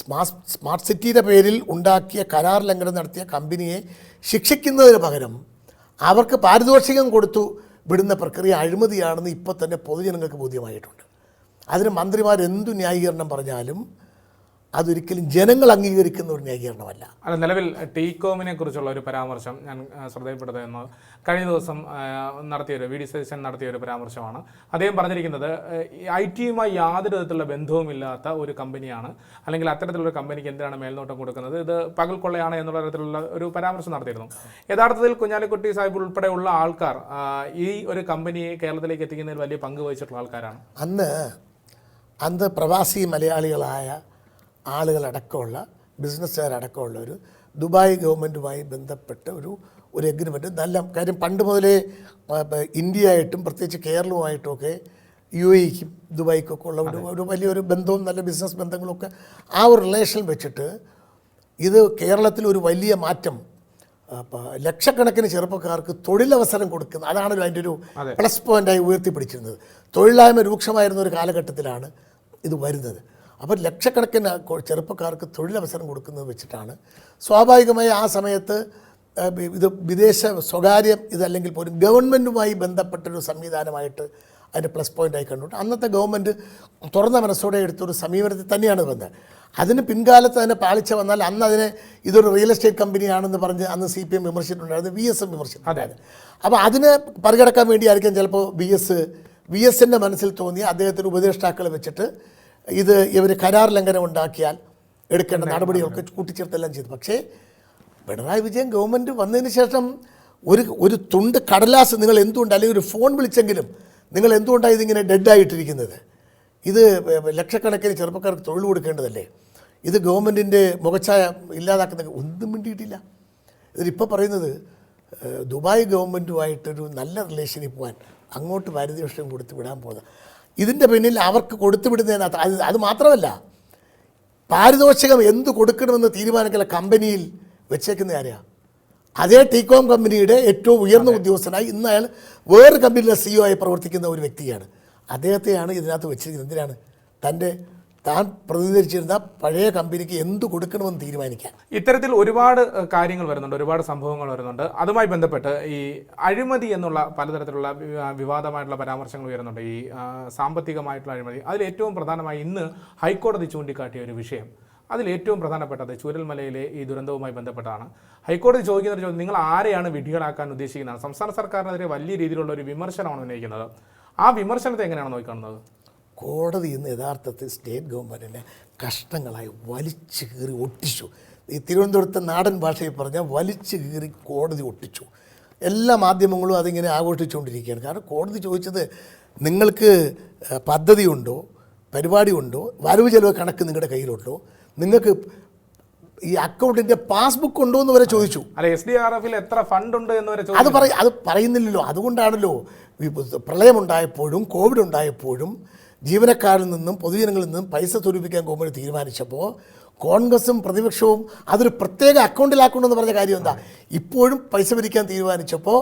സ്മാർട്ട് സ്മാർട്ട് സിറ്റിയുടെ പേരിൽ ഉണ്ടാക്കിയ കരാർ ലംഘനം നടത്തിയ കമ്പനിയെ ശിക്ഷിക്കുന്നതിന് പകരം അവർക്ക് പാരിതോഷികം കൊടുത്തു വിടുന്ന പ്രക്രിയ അഴിമതിയാണെന്ന് ഇപ്പോൾ തന്നെ പൊതുജനങ്ങൾക്ക് ബോധ്യമായിട്ടുണ്ട്. അതിന് മന്ത്രിമാർ എന്തു ന്യായീകരണം പറഞ്ഞാലും അതൊരിക്കലും ജനങ്ങൾ അംഗീകരിക്കുന്ന ഒരു ന്യായീകരണമല്ല. അല്ല നിലവിൽ ടീകോമിനെ കുറിച്ചുള്ള ഒരു പരാമർശം ഞാൻ ശ്രദ്ധയിൽപ്പെടുത്തുന്നു ശ്രദ്ധയിൽപ്പെടുത്തുന്നത് കഴിഞ്ഞ ദിവസം നടത്തിയൊരു വി ഡി സതീശൻ നടത്തിയ ഒരു പരാമർശമാണ്. അദ്ദേഹം പറഞ്ഞിരിക്കുന്നത് ഐ ടിയുമായി യാതൊരു വിധത്തിലുള്ള ബന്ധവുമില്ലാത്ത ഒരു കമ്പനിയാണ്. അല്ലെങ്കിൽ അത്തരത്തിലുള്ള കമ്പനിക്ക് എന്തിനാണ് മേൽനോട്ടം കൊടുക്കുന്നത്? ഇത് പകൽ കൊള്ളയാണ് എന്നുള്ള തരത്തിലുള്ള ഒരു പരാമർശം നടത്തിയിരുന്നു. യഥാർത്ഥത്തിൽ കുഞ്ഞാലിക്കുട്ടി സാഹിബ് ഉൾപ്പെടെയുള്ള ആൾക്കാർ ഈ ഒരു കമ്പനിയെ കേരളത്തിലേക്ക് എത്തിക്കുന്നതിൽ വലിയ പങ്ക് വഹിച്ചിട്ടുള്ള ആൾക്കാരാണ്. അന്ന് അന്ന് പ്രവാസി മലയാളികളായ ആളുകളടക്കമുള്ള ബിസിനസ്സുകാരടക്കമുള്ള ഒരു ദുബായ് ഗവൺമെന്റുമായി ബന്ധപ്പെട്ട ഒരു ഒരു എഗ്രിമെന്റ് നല്ല കാര്യം പണ്ട് മുതലേ ഇന്ത്യ ആയിട്ടും ഇന്ത്യയായിട്ടും പ്രത്യേകിച്ച് കേരളവുമായിട്ടുമൊക്കെ യു എക്കും ദുബായ്ക്കൊക്കെ ഉള്ള ഒരു ഒരു വലിയൊരു ബന്ധവും നല്ല ബിസിനസ് ബന്ധങ്ങളൊക്കെ ആ ഒരു റിലേഷൻ വെച്ചിട്ട് ഇത് കേരളത്തിൽ ഒരു വലിയ മാറ്റം ലക്ഷക്കണക്കിന് ചെറുപ്പക്കാർക്ക് തൊഴിലവസരം കൊടുക്കുന്ന അതാണ് അതിന്റെ ഒരു പ്ലസ് പോയിന്റായി ഉയർത്തിപ്പിടിച്ചിരുന്നത്. തൊഴിലില്ലായ്മ രൂക്ഷമായിരുന്ന ഒരു കാലഘട്ടത്തിലാണ് ഇത് വരുന്നത്. അപ്പോൾ ലക്ഷക്കണക്കിന് ചെറുപ്പക്കാർക്ക് തൊഴിലവസരം കൊടുക്കുന്നത് വെച്ചിട്ടാണ്. സ്വാഭാവികമായി ആ സമയത്ത് ഇത് വിദേശ സ്വകാര്യം ഇതല്ലെങ്കിൽ പോലും ഗവൺമെന്റുമായി ബന്ധപ്പെട്ടൊരു സംവിധാനമായിട്ട് അതിന്റെ പ്ലസ് പോയിന്റായി കണ്ടുകൊണ്ട് അന്നത്തെ ഗവൺമെന്റ് തുറന്ന മനസ്സോടെ എടുത്തൊരു സമീപനത്തിൽ തന്നെയാണ് വന്നത്. അതിന് പിൻകാലത്ത് തന്നെ പാളിച്ച വന്നാൽ അന്ന് അതിനെ ഇതൊരു റിയൽ എസ്റ്റേറ്റ് കമ്പനിയാണെന്ന് പറഞ്ഞ് അന്ന് സി പി എം വിമർശിച്ചിട്ടുണ്ടായിരുന്നു വി എസ് എം വിമർശിച്ചിട്ടുണ്ടായിരുന്നു. അപ്പോൾ അതിനെ മറികടക്കാൻ വേണ്ടിയായിരിക്കും ചിലപ്പോൾ വി എസ് വി എസിന്റെ മനസ്സിൽ തോന്നിയ അദ്ദേഹത്തിന് ഉപദേഷ്ടാക്കളെ വെച്ചിട്ട് ഇത് ഇവർ കരാർ ലംഘനം ഉണ്ടാക്കിയാൽ എടുക്കേണ്ട നടപടികളൊക്കെ കൂട്ടിച്ചേർത്തെല്ലാം ചെയ്തു. പക്ഷേ പിണറായി വിജയൻ ഗവൺമെന്റ് വന്നതിന് ശേഷം ഒരു ഒരു തുണ്ട് കടലാസ് നിങ്ങൾ എന്തുകൊണ്ട് അല്ലെങ്കിൽ ഒരു ഫോൺ വിളിച്ചെങ്കിലും നിങ്ങൾ എന്തുകൊണ്ടാണ് ഇതിങ്ങനെ ഡെഡായിട്ടിരിക്കുന്നത് ഇത് ലക്ഷക്കണക്കിന് ചെറുപ്പക്കാർക്ക് തൊഴിൽ കൊടുക്കേണ്ടതല്ലേ? ഇത് ഗവൺമെന്റിന്റെ മുഖച്ഛായ ഇല്ലാതാക്കുന്ന ഒന്നും വേണ്ടിയിട്ടില്ല ഇതിലിപ്പോൾ പറയുന്നത് ദുബായ് ഗവൺമെന്റുമായിട്ടൊരു നല്ല റിലേഷനിൽ പോകാൻ അങ്ങോട്ട് പാരിതോഷികം കൊടുത്ത് വിടാൻ പോകുന്നത് ഇതിന്റെ പിന്നിൽ അവർക്ക് കൊടുത്തു വിടുന്നതിനകത്ത് അത് അത് മാത്രമല്ല പാരിതോഷികം എന്ത് കൊടുക്കണമെന്ന് തീരുമാനിക്കുന്ന കമ്പനിയിൽ വെച്ചേക്കുന്ന ആരെയാണ് അതേ ടീകോം കമ്പനിയുടെ ഏറ്റവും ഉയർന്ന ഉദ്യോഗസ്ഥനായി ഇന്ന് അയാൾ വേറൊരു കമ്പനിയിലെ സിഇഒ ആയി പ്രവർത്തിക്കുന്ന ഒരു വ്യക്തിയാണ്. അദ്ദേഹത്തെയാണ് ഇതിനകത്ത് വെച്ചിരിക്കുന്നത്. എന്തിനാണ്? തന്റെ താൻ പ്രതിനിധീകരിച്ചിരുന്ന പഴയ കമ്പനിക്ക് എന്ത് കൊടുക്കണമെന്ന് തീരുമാനിക്കാം ഇത്തരത്തിൽ ഒരുപാട് കാര്യങ്ങൾ വരുന്നുണ്ട് ഒരുപാട് സംഭവങ്ങൾ വരുന്നുണ്ട്. അതുമായി ബന്ധപ്പെട്ട് ഈ അഴിമതി എന്നുള്ള പലതരത്തിലുള്ള വിവാദമായിട്ടുള്ള പരാമർശങ്ങൾ വരുന്നുണ്ട് ഈ സാമ്പത്തികമായിട്ടുള്ള അഴിമതി. അതിൽ ഏറ്റവും പ്രധാനമായി ഇന്ന് ഹൈക്കോടതി ചൂണ്ടിക്കാട്ടിയ ഒരു വിഷയം. അതിൽ ഏറ്റവും പ്രധാനപ്പെട്ടത് ചൂരൽമലയിലെ ഈ ദുരന്തവുമായി ബന്ധപ്പെട്ടാണ്. ഹൈക്കോടതി ചോദിക്കുന്ന ഒരു ചോദ്യം നിങ്ങൾ ആരെയാണ് വിധികളാക്കാൻ ഉദ്ദേശിക്കുന്നത്? സംസ്ഥാന സർക്കാരിനെതിരെ വലിയ രീതിയിലുള്ള ഒരു വിമർശനമാണ് ഉന്നയിക്കുന്നത്. ആ വിമർശനത്തെ എങ്ങനെയാണ് നോക്കിക്കാണുന്നത് കോടതി ഇന്ന് യഥാർത്ഥത്തിൽ സ്റ്റേറ്റ് ഗവൺമെന്റിനെ കഷ്ണങ്ങളായി വലിച്ചു കീറി ഒട്ടിച്ചു. ഈ തിരുവനന്തപുരത്തെ നാടൻ ഭാഷയിൽ പറഞ്ഞാൽ വലിച്ചു കീറി കോടതി ഒട്ടിച്ചു. എല്ലാ മാധ്യമങ്ങളും അതിങ്ങനെ ആഘോഷിച്ചുകൊണ്ടിരിക്കുകയാണ്. കാരണം കോടതി ചോദിച്ചത് നിങ്ങൾക്ക് പദ്ധതിയുണ്ടോ? പരിപാടിയുണ്ടോ? വരവ് ചെലവ് കണക്ക് നിങ്ങളുടെ കയ്യിലുണ്ടോ? നിങ്ങൾക്ക് ഈ അക്കൗണ്ടിന്റെ പാസ്ബുക്ക് ഉണ്ടോ എന്ന് വരെ ചോദിച്ചു. അല്ല എസ് ഡി ആർ എഫിൽ എത്ര ഫണ്ട് ഉണ്ട് എന്ന് വരെ അത് പറയും പറ അത് പറയുന്നില്ലല്ലോ. അതുകൊണ്ടാണല്ലോ പ്രളയമുണ്ടായപ്പോഴും കോവിഡ് ഉണ്ടായപ്പോഴും ജീവനക്കാരിൽ നിന്നും പൊതുജനങ്ങളിൽ നിന്നും പൈസ സ്വരൂപിക്കാൻ ഗവൺമെന്റ് തീരുമാനിച്ചപ്പോൾ കോൺഗ്രസും പ്രതിപക്ഷവും അതൊരു പ്രത്യേക അക്കൗണ്ടിലാക്കണമെന്ന് പറഞ്ഞ കാര്യം എന്താ? ഇപ്പോഴും പൈസ പിരിക്കാൻ തീരുമാനിച്ചപ്പോൾ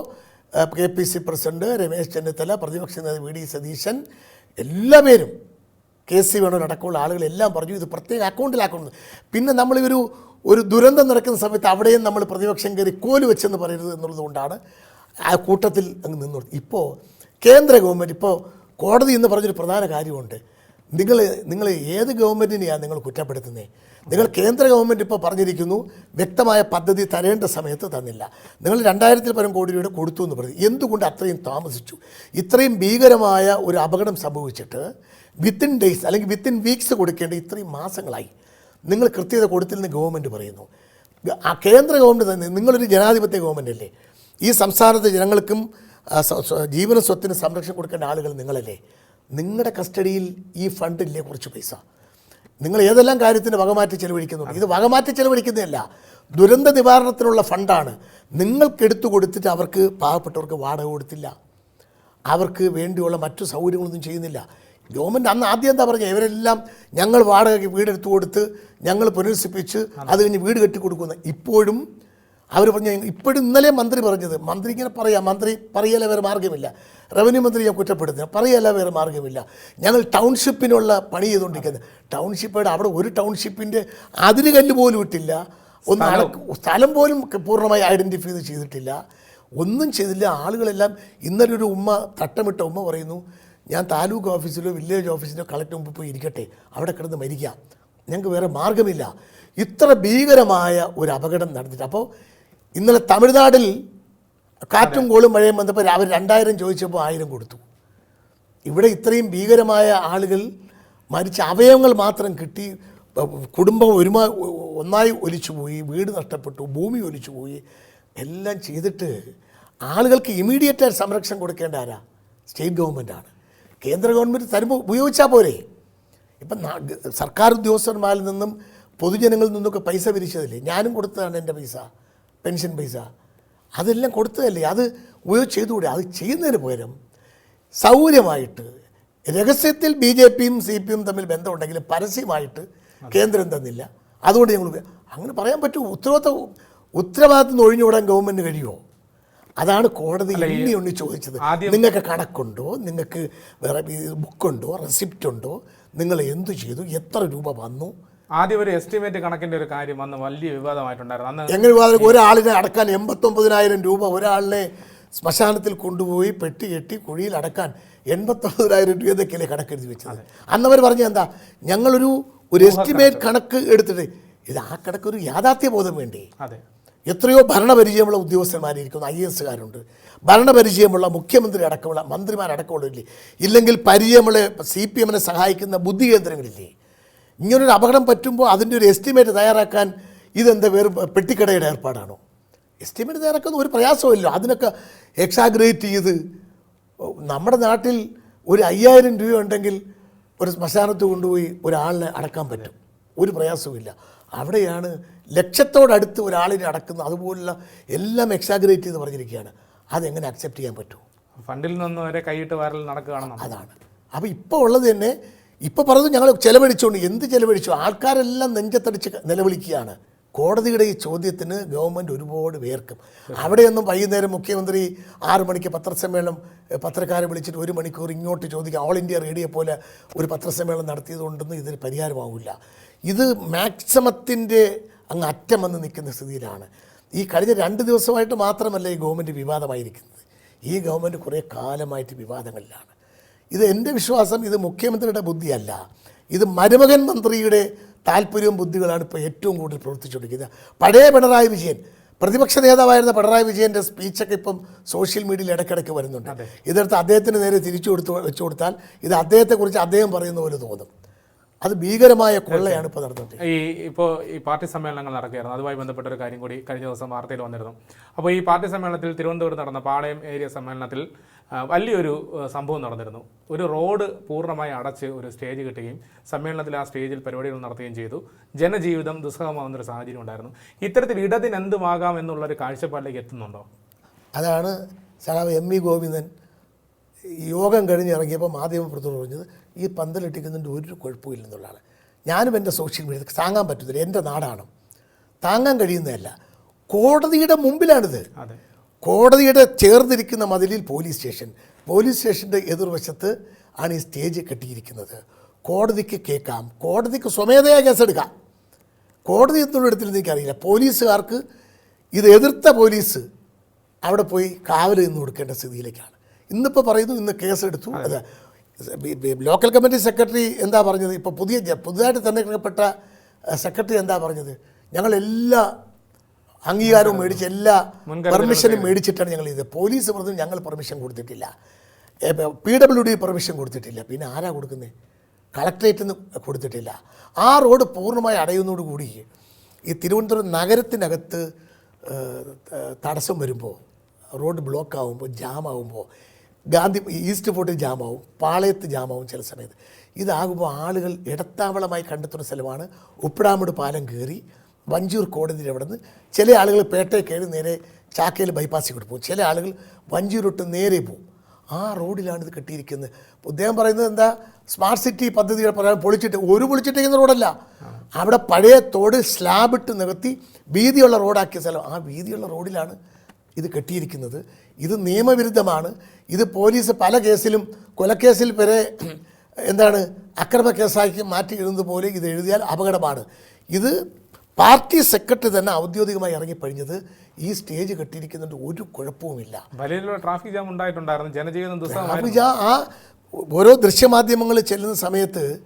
K P C president Ramesh Chennithala പ്രതിപക്ഷ നേതാവ് വി ഡി സതീശൻ എല്ലാ പേരും കെ സി വേണോ അടക്കമുള്ള ആളുകളെല്ലാം പറഞ്ഞു ഇത് പ്രത്യേക അക്കൗണ്ടിലാക്കുന്നത് പിന്നെ നമ്മളിവരു ഒരു ദുരന്തം നടക്കുന്ന സമയത്ത് അവിടെയും നമ്മൾ പ്രതിപക്ഷം കയറി കോൽ വെച്ചെന്ന് പറയരുത് എന്നുള്ളതുകൊണ്ടാണ് ആ കൂട്ടത്തിൽ അങ്ങ് നിന്നു. ഇപ്പോൾ കേന്ദ്ര ഗവൺമെന്റ് ഇപ്പോൾ കോടതി എന്ന് പറഞ്ഞൊരു പ്രധാന കാര്യമുണ്ട്. നിങ്ങൾ നിങ്ങൾ ഏത് ഗവൺമെന്റിനെയാണ് നിങ്ങൾ കുറ്റപ്പെടുത്തുന്നത് നിങ്ങൾ കേന്ദ്ര ഗവൺമെന്റ് ഇപ്പോൾ പറഞ്ഞിരിക്കുന്നു വ്യക്തമായ പദ്ധതി തരേണ്ട സമയത്ത് തന്നില്ല. നിങ്ങൾ രണ്ടായിരത്തിൽ പരം കോടി രൂപയുടെ കൊടുത്തു എന്ന് പറഞ്ഞു. എന്തുകൊണ്ട് അത്രയും താമസിച്ചു? ഇത്രയും ഭീകരമായ ഒരു അപകടം സംഭവിച്ചിട്ട് വിത്തിൻ ഡേയ്സ് അല്ലെങ്കിൽ വിത്തിൻ വീക്സ് കൊടുക്കേണ്ട ഇത്രയും മാസങ്ങളായി നിങ്ങൾ കൃത്യത കൊടുത്തില്ലെന്ന് ഗവൺമെന്റ് പറയുന്നു. ആ കേന്ദ്ര ഗവൺമെന്റ് തന്നെ നിങ്ങളൊരു ജനാധിപത്യ ഗവൺമെന്റ് അല്ലേ ഈ സംസ്ഥാനത്തെ ജനങ്ങൾക്കും ജീവന സ്വത്തിന് സംരക്ഷണം കൊടുക്കേണ്ട ആളുകൾ നിങ്ങളല്ലേ. നിങ്ങളുടെ കസ്റ്റഡിയിൽ ഈ ഫണ്ടില്ലേ കുറച്ച് പൈസ? നിങ്ങൾ ഏതെല്ലാം കാര്യത്തിന് വകമാറ്റി ചെലവഴിക്കുന്നുണ്ട് ഇത് വകമാറ്റി ചെലവഴിക്കുന്നതല്ല. ദുരന്ത നിവാരണത്തിനുള്ള ഫണ്ടാണ്. നിങ്ങൾക്ക് എടുത്തു കൊടുത്തിട്ട് അവർക്ക് പാവപ്പെട്ടവർക്ക് വാടക കൊടുത്തില്ല. അവർക്ക് വേണ്ടിയുള്ള മറ്റു സൗകര്യങ്ങളൊന്നും ചെയ്യുന്നില്ല. ഗവൺമെന്റ് അന്ന് ആദ്യം എന്താ പറഞ്ഞത് ഇവരെല്ലാം ഞങ്ങൾ വാടകയ്ക്ക് വീടെടുത്തു കൊടുത്ത് ഞങ്ങൾ പുനരസിപ്പിച്ച് അത് കഴിഞ്ഞ് വീട് കെട്ടിക്കൊടുക്കുന്ന. ഇപ്പോഴും അവർ പറഞ്ഞു ഇപ്പോഴും ഇന്നലെ മന്ത്രി പറഞ്ഞത് മന്ത്രി ഇങ്ങനെ പറയാം മന്ത്രി പറയല വേറെ മാർഗമില്ല. റവന്യൂ മന്ത്രി ഞാൻ കുറ്റപ്പെടുത്തുക പറയല വേറെ മാർഗമില്ല. ഞങ്ങൾ ടൗൺഷിപ്പിനുള്ള പണി ചെയ്തുകൊണ്ടിരിക്കുന്നത്. ടൗൺഷിപ്പുടെ അവിടെ ഒരു ടൗൺഷിപ്പിന്റെ അതിന് കല്ല് പോലും ഇട്ടില്ല. ഒന്ന് സ്ഥലം. പോലും പൂർണമായി ഐഡന്റിഫൈ ചെയ്തിട്ടില്ല. ഒന്നും ചെയ്തില്ല. ആളുകളെല്ലാം ഇന്നലെ ഒരു ഉമ്മ തട്ടമിട്ട ഉമ്മ പറയുന്നു ഞാൻ താലൂക്ക് ഓഫീസിലോ വില്ലേജ് ഓഫീസിലോ കളക്ടർ മുമ്പ് പോയി ഇരിക്കട്ടെ. അവിടെ കിടന്ന് മരിക്കാം. ഞങ്ങൾക്ക് വേറെ മാർഗമില്ല ഇത്ര ഭീകരമായ ഒരു അപകടം നടന്നിട്ട്. അപ്പോൾ ഇന്നലെ തമിഴ്നാട്ടിൽ കാറ്റും കോളും മഴയും വന്നപ്പോൾ അവർ രണ്ടായിരം ചോദിച്ചപ്പോൾ ആയിരം കൊടുത്തു. ഇവിടെ ഇത്രയും ഭീകരമായ ആളുകൾ മരിച്ച അവയവങ്ങൾ മാത്രം കിട്ടി. കുടുംബം ഒരുമാ ഒന്നായി ഒലിച്ചുപോയി വീട് നഷ്ടപ്പെട്ടു ഭൂമി ഒലിച്ചുപോയി എല്ലാം ചെയ്തിട്ട് ആളുകൾക്ക് ഇമീഡിയറ്റായി സംരക്ഷണം കൊടുക്കേണ്ട ആരാ? സ്റ്റേറ്റ് ഗവൺമെന്റാണ് കേന്ദ്ര ഗവൺമെന്റ് തരുമ്പോൾ ഉപയോഗിച്ചാൽ പോരെ? ഇപ്പം സർക്കാർ ഉദ്യോഗസ്ഥന്മാരിൽ നിന്നും പൊതുജനങ്ങളിൽ നിന്നൊക്കെ പൈസ പിരിച്ചതില്ലേ ഞാനും കൊടുത്തതാണ് എന്റെ പൈസ. പെൻഷൻ പൈസ. അതെല്ലാം കൊടുത്തതല്ലേ? അത് ഉപയോഗിച്ച് ചെയ്തുകൂടെ? അത് ചെയ്യുന്നതിന് പകരം സൗകര്യമായിട്ട് രഹസ്യത്തിൽ ബി ജെ പിയും സി പി എം തമ്മിൽ ബന്ധമുണ്ടെങ്കിൽ പരസ്യമായിട്ട് കേന്ദ്രം തന്നില്ല. അതുകൊണ്ട് ഞങ്ങൾ അങ്ങനെ പറയാൻ പറ്റുമോ ഉത്തരവാദിത്ത ഉത്തരവാദിത്തം നിന്ന് ഒഴിഞ്ഞുവിടാൻ ഗവൺമെന്റ് കഴിയുമോ? അതാണ് കോടതി എണ്ണി ഉണ്ണി ചോദിച്ചത്. നിങ്ങൾക്ക് കണക്കുണ്ടോ? നിങ്ങൾക്ക് വേറെ ബുക്കുണ്ടോ? റെസിപ്റ്റ് ഉണ്ടോ നിങ്ങൾ എന്തു ചെയ്തു? എത്ര രൂപ വന്നു? ആദ്യം ഒരു എസ്റ്റിമേറ്റ് കണക്കിന്റെ ഒരു കാര്യം അന്ന് വലിയ വിവാദമായിട്ടുണ്ടായിരുന്നു. അന്ന് എങ്ങനെ വിവാദം? ഒരാളിനെ അടക്കാൻ എൺപത്തൊമ്പതിനായിരം രൂപ ഒരാളിനെ ശ്മശാനത്തിൽ കൊണ്ടുപോയി പെട്ടി കെട്ടി കുഴിയിൽ അടക്കാൻ എൺപത്തൊമ്പതിനായിരം രൂപ എന്നൊക്കെയല്ലേ കണക്കെഴുതി വെച്ചത്? അന്നവർ പറഞ്ഞ എന്താ? ഞങ്ങളൊരു ഒരു എസ്റ്റിമേറ്റ് കണക്ക് എടുത്തിട്ട് ഇത് ആ കണക്കൊരു യാഥാർത്ഥ്യ ബോധം വേണ്ടേ? അതെ. എത്രയോ ഭരണപരിചയമുള്ള ഉദ്യോഗസ്ഥന്മാരിയിരിക്കുന്നു ഐ എസുകാരുണ്ട് ഭരണപരിചയമുള്ള മുഖ്യമന്ത്രി അടക്കമുള്ള മന്ത്രിമാരടക്കമുള്ളവരില്ലേ? ഇല്ലെങ്കിൽ പരിചയമുള്ള സി പി എമ്മിനെ സഹായിക്കുന്ന ബുദ്ധി കേന്ദ്രങ്ങളില്ലേ? ഇങ്ങനൊരു അപകടം പറ്റുമ്പോൾ അതിന്റെ ഒരു എസ്റ്റിമേറ്റ് തയ്യാറാക്കാൻ ഇതെന്താ വേറെ പെട്ടിക്കടയുടെ ഏർപ്പാടാണോ? എസ്റ്റിമേറ്റ് തയ്യാറാക്കുന്ന ഒരു പ്രയാസമില്ല അതിനൊക്കെ എക്സാഗ്രേറ്റ് ചെയ്ത് നമ്മുടെ നാട്ടിൽ ഒരു അയ്യായിരം രൂപ ഉണ്ടെങ്കിൽ ഒരു ശ്മശാനത്ത് കൊണ്ടുപോയി ഒരാളിനെ അടക്കാൻ പറ്റും. ഒരു പ്രയാസവുമില്ല. അവിടെയാണ് ലക്ഷത്തോടടുത്ത് ഒരാളിനെ അടക്കുന്ന അതുപോലുള്ള എല്ലാം എക്സാഗ്രേറ്റ് ചെയ്ത് പറഞ്ഞിരിക്കുകയാണ്. അതെങ്ങനെ അക്സെപ്റ്റ് ചെയ്യാൻ പറ്റും? ഫണ്ടിൽ നിന്ന് വരെ കൈയിട്ട് വരൽ നടക്കുകയാണെന്ന് അതാണ്. അപ്പോൾ ഇപ്പോൾ ഉള്ളത് തന്നെ ഇപ്പോൾ പറഞ്ഞത് ഞങ്ങൾ ചെലവഴിച്ചുകൊണ്ട് എന്ത് ചെലവഴിച്ചു? ആൾക്കാരെല്ലാം നെഞ്ചത്തടിച്ച് നിലവിളിക്കുകയാണ്. കോടതിയുടെ ഈ ചോദ്യത്തിന് ഗവൺമെന്റ് ഒരുപാട് വേർക്കും. അവിടെയൊന്നും വൈകുന്നേരം മുഖ്യമന്ത്രി ആറ് മണിക്ക് പത്രസമ്മേളനം പത്രക്കാരെ വിളിച്ചിട്ട് ഒരു മണിക്കൂർ ഇങ്ങോട്ട് ചോദിക്കുക ഓൾ ഇന്ത്യ റേഡിയോ പോലെ ഒരു പത്രസമ്മേളനം നടത്തിയതുകൊണ്ടൊന്നും ഇതിന് പരിഹാരമാവില്ല. ഇത് മാക്സിമത്തിന്റെ അങ്ങ് അറ്റം വന്ന് നിൽക്കുന്ന സ്ഥിതിയിലാണ്. ഈ കഴിഞ്ഞ രണ്ട് ദിവസമായിട്ട് മാത്രമല്ല ഈ ഗവൺമെന്റ് വിവാദമായിരിക്കുന്നത്. ഈ ഗവൺമെന്റ് കുറേ കാലമായിട്ട് വിവാദങ്ങളിലാണ്. ഇത് എന്റെ വിശ്വാസം ഇത് മുഖ്യമന്ത്രിയുടെ ബുദ്ധിയല്ല. ഇത് മരുമകൻ മന്ത്രിയുടെ താല്പര്യവും ബുദ്ധികളാണ് ഇപ്പോൾ ഏറ്റവും കൂടുതൽ പ്രവർത്തിച്ചുകൊണ്ടിരിക്കുന്നത്. പഴയ പിണറായി വിജയൻ പ്രതിപക്ഷ നേതാവായിരുന്ന പിണറായി വിജയന്റെ സ്പീച്ചൊക്കെ ഇപ്പം സോഷ്യൽ മീഡിയയിൽ ഇടയ്ക്കിടയ്ക്ക് വരുന്നുണ്ട്. ഇതെടുത്ത് അദ്ദേഹത്തിന് നേരെ തിരിച്ചു കൊടുത്ത് വെച്ചു കൊടുത്താൽ ഇത് അദ്ദേഹത്തെക്കുറിച്ച് അദ്ദേഹം പറയുന്ന പോലെ തോന്നും. അത് ഭീകരമായ കൊള്ളയാണ് ഇപ്പോൾ നടത്തുന്നത് ഈ ഇപ്പോൾ ഈ പാർട്ടി സമ്മേളനങ്ങൾ നടക്കുകയായിരുന്നു. അതുമായി ബന്ധപ്പെട്ട ഒരു കാര്യം കൂടി കഴിഞ്ഞ ദിവസം വാർത്തയിൽ വന്നിരുന്നു. അപ്പോൾ ഈ പാർട്ടി സമ്മേളനത്തിൽ തിരുവനന്തപുരത്ത് നടന്ന പാളയം ഏരിയ സമ്മേളനത്തിൽ വലിയൊരു സംഭവം നടന്നിരുന്നു. ഒരു റോഡ് പൂർണമായി അടച്ച് ഒരു സ്റ്റേജ് കിട്ടുകയും സമ്മേളനത്തിൽ ആ സ്റ്റേജിൽ പരിപാടികൾ നടത്തുകയും ചെയ്തു. ജനജീവിതം ദുസ്സഹമാകുന്നൊരു സാഹചര്യം ഉണ്ടായിരുന്നു. ഇത്തരത്തിൽ ഇടതിന് എന്തുമാകാം എന്നുള്ളൊരു കാഴ്ചപ്പാടിലേക്ക് എത്തുന്നുണ്ടോ? അതാണ് സഹാവ് എം വി ഗോവിന്ദൻ യോഗം കഴിഞ്ഞിറങ്ങിയപ്പോൾ മാധ്യമപ്രവർത്തകർ പറഞ്ഞത് ഈ പന്തലിട്ടിക്കുന്നതിന്റെ ഒരു കുഴപ്പമില്ലെന്നുള്ളതാണ് ഞാനും എന്റെ സോഷ്യൽ മീഡിയ താങ്ങാൻ പറ്റുന്നില്ല എന്റെ നാടാണ്. താങ്ങാൻ കഴിയുന്നതല്ല. കോടതിയുടെ മുമ്പിലാണിത്. കോടതിയുടെ ചേർന്നിരിക്കുന്ന മതിലിൽ പോലീസ് സ്റ്റേഷൻ. പോലീസ് സ്റ്റേഷന്റെ എതിർവശത്ത് ആണ് ഈ സ്റ്റേജ് കെട്ടിയിരിക്കുന്നത്. കോടതിക്ക് കേൾക്കാം. കോടതിക്ക് സ്വമേധയാ കേസെടുക്കാം. കോടതി എന്നുള്ള ഇടത്തിൽ എനിക്കറിയില്ല. പോലീസുകാർക്ക് ഇത് എതിർത്ത പോലീസ് അവിടെ പോയി കാവൽ നിന്ന് കൊടുക്കേണ്ട സ്ഥിതിയിലേക്കാണ്. ഇന്നിപ്പോൾ പറയുന്നു ഇന്ന് കേസെടുത്തു. അത്. ലോക്കൽ കമ്മിറ്റി സെക്രട്ടറി എന്താ പറഞ്ഞത്? ഇപ്പോൾ പുതിയ പുതുതായിട്ട് തെരഞ്ഞെടുക്കപ്പെട്ട സെക്രട്ടറി എന്താ പറഞ്ഞത്? ഞങ്ങൾ എല്ലാ അംഗീകാരവും മേടിച്ച് എല്ലാ പെർമിഷനും മേടിച്ചിട്ടാണ് ഞങ്ങൾ ഇത്. പോലീസ് പറഞ്ഞു ഞങ്ങൾ പെർമിഷൻ കൊടുത്തിട്ടില്ല. പി ഡബ്ല്യു ഡി പെർമിഷൻ കൊടുത്തിട്ടില്ല. പിന്നെ ആരാ കൊടുക്കുന്നത് കളക്ട്രേറ്റിൽ നിന്ന് കൊടുത്തിട്ടില്ല. ആ റോഡ് പൂർണമായി അടയുന്നതോടുകൂടി ഈ തിരുവനന്തപുരം നഗരത്തിനകത്ത് തടസ്സം വരുമ്പോൾ റോഡ് ബ്ലോക്ക് ആകുമ്പോൾ ജാം ആകുമ്പോൾ ഗാന്ധി ഈസ്റ്റ് ഫോർട്ടിൽ ജാമാവും പാളയത്ത് ജാമാവും ചില സമയത്ത്. ഇതാകുമ്പോൾ ആളുകൾ ഇടത്താവളമായി കണ്ടെത്തുന്ന സ്ഥലമാണ്. ഉപ്പിടാമൂട് പാലം കയറി വഞ്ചൂർ കോടതിയിൽ അവിടെ നിന്ന് ചില ആളുകൾ പേട്ടയെ കയറി നേരെ ചാക്കയിൽ ബൈപ്പാസിൽ കൂടെ പോകും. ചില ആളുകൾ വഞ്ചൂരിട്ട് നേരെ പോകും. ആ റോഡിലാണ് ഇത് കെട്ടിയിരിക്കുന്നത്. അദ്ദേഹം പറയുന്നത് എന്താ? സ്മാർട്ട് സിറ്റി പദ്ധതിയുടെ പ്രകാരം പൊളിച്ചിട്ട് ഒരു പൊളിച്ചിട്ടിരിക്കുന്ന റോഡല്ല. അവിടെ പഴയ തോട് സ്ലാബ് ഇട്ട് നികത്തി വീതിയുള്ള റോഡാക്കിയ സ്ഥലം. ആ വീതിയുള്ള റോഡിലാണ് ഇത് കെട്ടിയിരിക്കുന്നത്. ഇത് നിയമവിരുദ്ധമാണ്. ഇത് പോലീസ് പല കേസിലും കൊലക്കേസിൽ വരെ എന്താണ് അക്രമ കേസാക്കി മാറ്റി എഴുതുന്നത് പോലെ ഇത് എഴുതിയാൽ അപകടമാണ്. ഇത് പാർട്ടി സെക്രട്ടറി തന്നെ ഔദ്യോഗികമായി ഇറങ്ങിപ്പഴിഞ്ഞത് ഈ സ്റ്റേജ് കെട്ടിയിരിക്കുന്നുണ്ട് ഒരു കുഴപ്പവുമില്ല. ട്രാഫിക് ജാം ഉണ്ടായിട്ടുണ്ടായിരുന്നു. ജനജീവിതം അഭിജ ആ ഓരോ ദൃശ്യമാധ്യമങ്ങളിൽ ചെല്ലുന്ന സമയത്ത്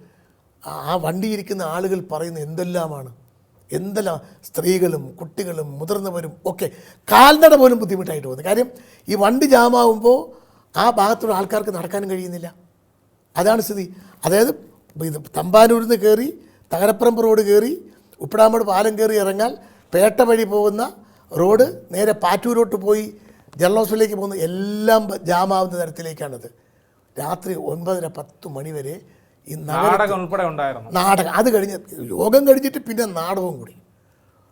ആ- വണ്ടിയിരിക്കുന്ന ആളുകൾ പറയുന്ന എന്തെല്ലാമാണ്? എന്തെല്ലാം സ്ത്രീകളും കുട്ടികളും മുതിർന്നവരും ഒക്കെ കാൽനട പോലും ബുദ്ധിമുട്ടായിട്ട് പോകുന്നു. കാര്യം ഈ വണ്ടി ജാമാവുമ്പോൾ ആ ഭാഗത്തുള്ള ആൾക്കാർക്ക് നടക്കാനും കഴിയുന്നില്ല. അതാണ് സ്ഥിതി. അതായത് ഇത് തമ്പാനൂരിൽ നിന്ന് കയറി തകരപ്പറമ്പ് റോഡ് കയറി ഉപ്പിടാമ്പട് പാലം കയറി ഇറങ്ങാൽ പേട്ട വഴി പോകുന്ന റോഡ് നേരെ പാറ്റൂരോട്ട് പോയി ജനറൽ ഹോസ്പിറ്റലിലേക്ക് പോകുന്ന എല്ലാം ജാമാവുന്ന തരത്തിലേക്കാണത്. രാത്രി ഒൻപതര പത്ത് മണി വരെ ഈ നാടകം ഉൾപ്പെടെ ഉണ്ടായിരുന്നു. നാടകം. അത് കഴിഞ്ഞ് യോഗം കഴിഞ്ഞിട്ട് പിന്നെ നാടകവും കൂടി.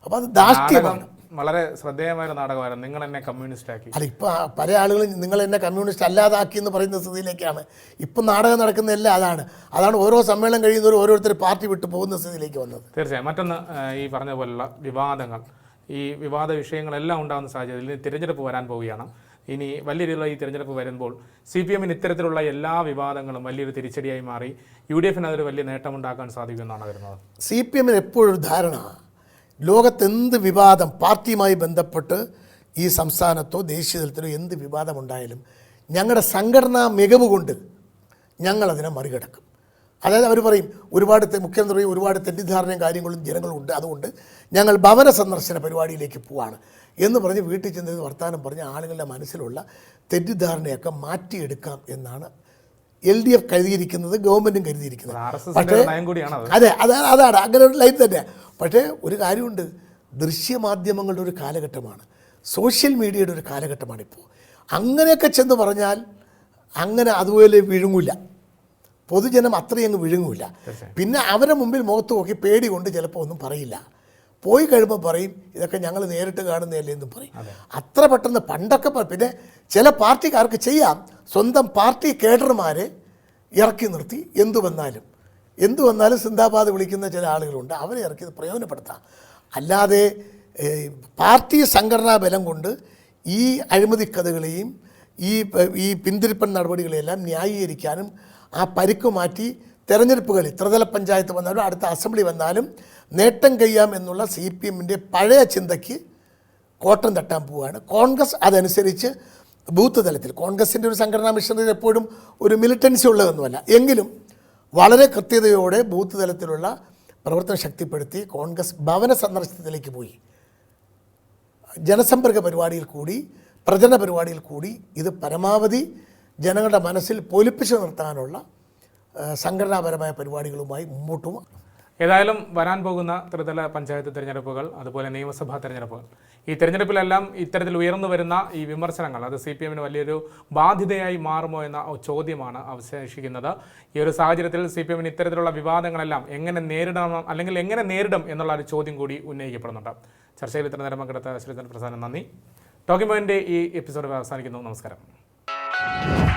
അപ്പോൾ അത് ദാഷ്ട്യമാണ് വളരെ ശ്രദ്ധേയമായ ഒരു നാടകമായിരുന്നു. നിങ്ങൾ എന്നെ കമ്മ്യൂണിസ്റ്റ് ആക്കി. അല്ല ഇപ്പൊ പല ആളുകളും നിങ്ങൾ എന്നെ കമ്മ്യൂണിസ്റ്റ് അല്ലാതാക്കി എന്ന് പറയുന്ന സ്ഥിതിയിലേക്കാണ്. ഇപ്പം നാടകം നടക്കുന്നതെല്ലാം അതാണ്. അതാണ് ഓരോ സമ്മേളനം കഴിയുന്നവരും ഓരോരുത്തർ പാർട്ടി വിട്ടു പോകുന്ന സ്ഥിതിയിലേക്ക് വന്നത്. തീർച്ചയായും. മറ്റൊന്ന് ഈ പറഞ്ഞ പോലുള്ള വിവാദങ്ങൾ. ഈ വിവാദ വിഷയങ്ങളെല്ലാം ഉണ്ടാകുന്ന സാഹചര്യത്തിൽ തിരഞ്ഞെടുപ്പ് വരാൻ പോവുകയാണ്. ഇനി വലിയ രീതിയിലുള്ള ഈ തിരഞ്ഞെടുപ്പ് വരുമ്പോൾ സി പി എമ്മിന് ഇത്തരത്തിലുള്ള എല്ലാ വിവാദങ്ങളും വലിയൊരു തിരിച്ചടിയായി മാറി യു ഡി എഫിന് അതൊരു വലിയ നേട്ടമുണ്ടാക്കാൻ സാധിക്കുമെന്നാണ് വരുന്നത്. സി പി എമ്മിന് എപ്പോഴും ധാരണ? ലോകത്തെന്ത് വിവാദം പാർട്ടിയുമായി ബന്ധപ്പെട്ട് ഈ സംസ്ഥാനത്തോ ദേശീയ തലത്തിലോ എന്ത് വിവാദമുണ്ടായാലും ഞങ്ങളുടെ സംഘടനാ മികവ് കൊണ്ട് ഞങ്ങളതിനെ മറികടക്കും. അതായത് അവർ പറയും ഒരുപാട് മുഖ്യമന്ത്രി പറയും, ഒരുപാട് തെറ്റിദ്ധാരണയും കാര്യങ്ങളും ജനങ്ങളും ഉണ്ട് അതുകൊണ്ട് ഞങ്ങൾ ഭവന സന്ദർശന പരിപാടിയിലേക്ക് പോവാണ് എന്ന് പറഞ്ഞ് വീട്ടിൽ ചെന്ന് വർത്തമാനം പറഞ്ഞ് ആളുകളുടെ മനസ്സിലുള്ള തെറ്റിദ്ധാരണയൊക്കെ മാറ്റിയെടുക്കാം എന്നാണ് എൽ ഡി എഫ് കരുതിയിരിക്കുന്നത് ഗവൺമെന്റും കരുതിയിരിക്കുന്നത്. പക്ഷേ അത് അതെ അതാണ് അതാണ് അങ്ങനെ ഒരു ലൈൻ തന്നെ. പക്ഷേ ഒരു കാര്യമുണ്ട് ദൃശ്യമാധ്യമങ്ങളുടെ ഒരു കാലഘട്ടമാണ് സോഷ്യൽ മീഡിയയുടെ ഒരു കാലഘട്ടമാണ് ഇപ്പോൾ അങ്ങനെയൊക്കെ ചെന്ന് പറഞ്ഞാൽ അങ്ങനെ അതുപോലെ വിഴുങ്ങില്ല പൊതുജനം അത്രയും അങ്ങ് വിഴുങ്ങൂല. പിന്നെ അവരുടെ മുമ്പിൽ മുഖത്ത് നോക്കി പേടി കൊണ്ട് ചിലപ്പോൾ ഒന്നും പറയില്ല. പോയി കഴിയുമ്പോൾ പറയും ഇതൊക്കെ ഞങ്ങൾ നേരിട്ട് കാണുന്നതല്ലേ എന്നും പറയും. അത്ര പെട്ടെന്ന് പണ്ടൊക്കെ പിന്നെ ചില പാർട്ടിക്കാർക്ക് ചെയ്യാം. സ്വന്തം പാർട്ടി കേഡർമാരെ ഇറക്കി നിർത്തി. എന്തു വന്നാലും. എന്തു വന്നാലും സിന്ദാബാദ് വിളിക്കുന്ന ചില ആളുകളുണ്ട്. അവരെ ഇറക്കി പ്രയോജനപ്പെടുത്താം. അല്ലാതെ പാർട്ടി സംഘടനാ ബലം കൊണ്ട് ഈ അഴിമതിക്കഥകളെയും ഈ ഈ പിന്തിരിപ്പൻ നടപടികളെയെല്ലാം ന്യായീകരിക്കാനും ആ പരിക്ക് മാറ്റി തെരഞ്ഞെടുപ്പുകളിൽ ത്രിതല പഞ്ചായത്ത് വന്നാലും അടുത്ത അസംബ്ലി വന്നാലും നേട്ടം കഴിയാം എന്നുള്ള സി പി എമ്മിന്റെ പഴയ ചിന്തയ്ക്ക് കോട്ടം തട്ടാൻ പോവുകയാണ്. കോൺഗ്രസ് അതനുസരിച്ച് ബൂത്ത് തലത്തിൽ കോൺഗ്രസിന്റെ ഒരു സംഘടനാ മിഷനറി എപ്പോഴും ഒരു മിലിറ്റൻസി ഉള്ളതൊന്നുമല്ല. എങ്കിലും വളരെ കൃത്യതയോടെ ബൂത്ത് തലത്തിലുള്ള പ്രവർത്തനം ശക്തിപ്പെടുത്തി കോൺഗ്രസ് ഭവന സന്ദർശനത്തിലേക്ക് പോയി. ജനസമ്പർക്ക പരിപാടിയിൽ കൂടി പ്രചരണ പരിപാടിയിൽ കൂടി ഇത് പരമാവധി ജനങ്ങളുടെ മനസ്സിൽ പൊലിപ്പിച്ചു നിർത്താനുള്ള സംഘടനാപരമായ പരിപാടികളുമായി മുമ്പോട്ട് പോകും. ഏതായാലും വരാൻ പോകുന്ന ത്രിതല പഞ്ചായത്ത് തിരഞ്ഞെടുപ്പുകൾ അതുപോലെ നിയമസഭാ തിരഞ്ഞെടുപ്പുകൾ. ഈ തിരഞ്ഞെടുപ്പിലെല്ലാം ഇത്തരത്തിൽ ഉയർന്നു വരുന്ന ഈ വിമർശനങ്ങൾ അത് സി പി എമ്മിന് വലിയൊരു ബാധ്യതയായി മാറുമോ എന്ന ചോദ്യമാണ് അവശേഷിക്കുന്നത്. ഈ ഒരു സാഹചര്യത്തിൽ സി പി എമ്മിന് ഇത്തരത്തിലുള്ള വിവാദങ്ങളെല്ലാം എങ്ങനെ നേരിടണം അല്ലെങ്കിൽ എങ്ങനെ നേരിടും എന്നുള്ള ഒരു ചോദ്യം കൂടി ഉന്നയിക്കപ്പെടുന്നുണ്ട്. ചർച്ചയിൽ ഇത്ര നേരം പങ്കെടുത്ത ശ്രീധരൻ പ്രസാദൻ നന്ദി. ടോക്കിംഗ് പോയിന്റ് ഈ എപ്പിസോഡ് അവസാനിക്കുന്നു. നമസ്കാരം. Yeah.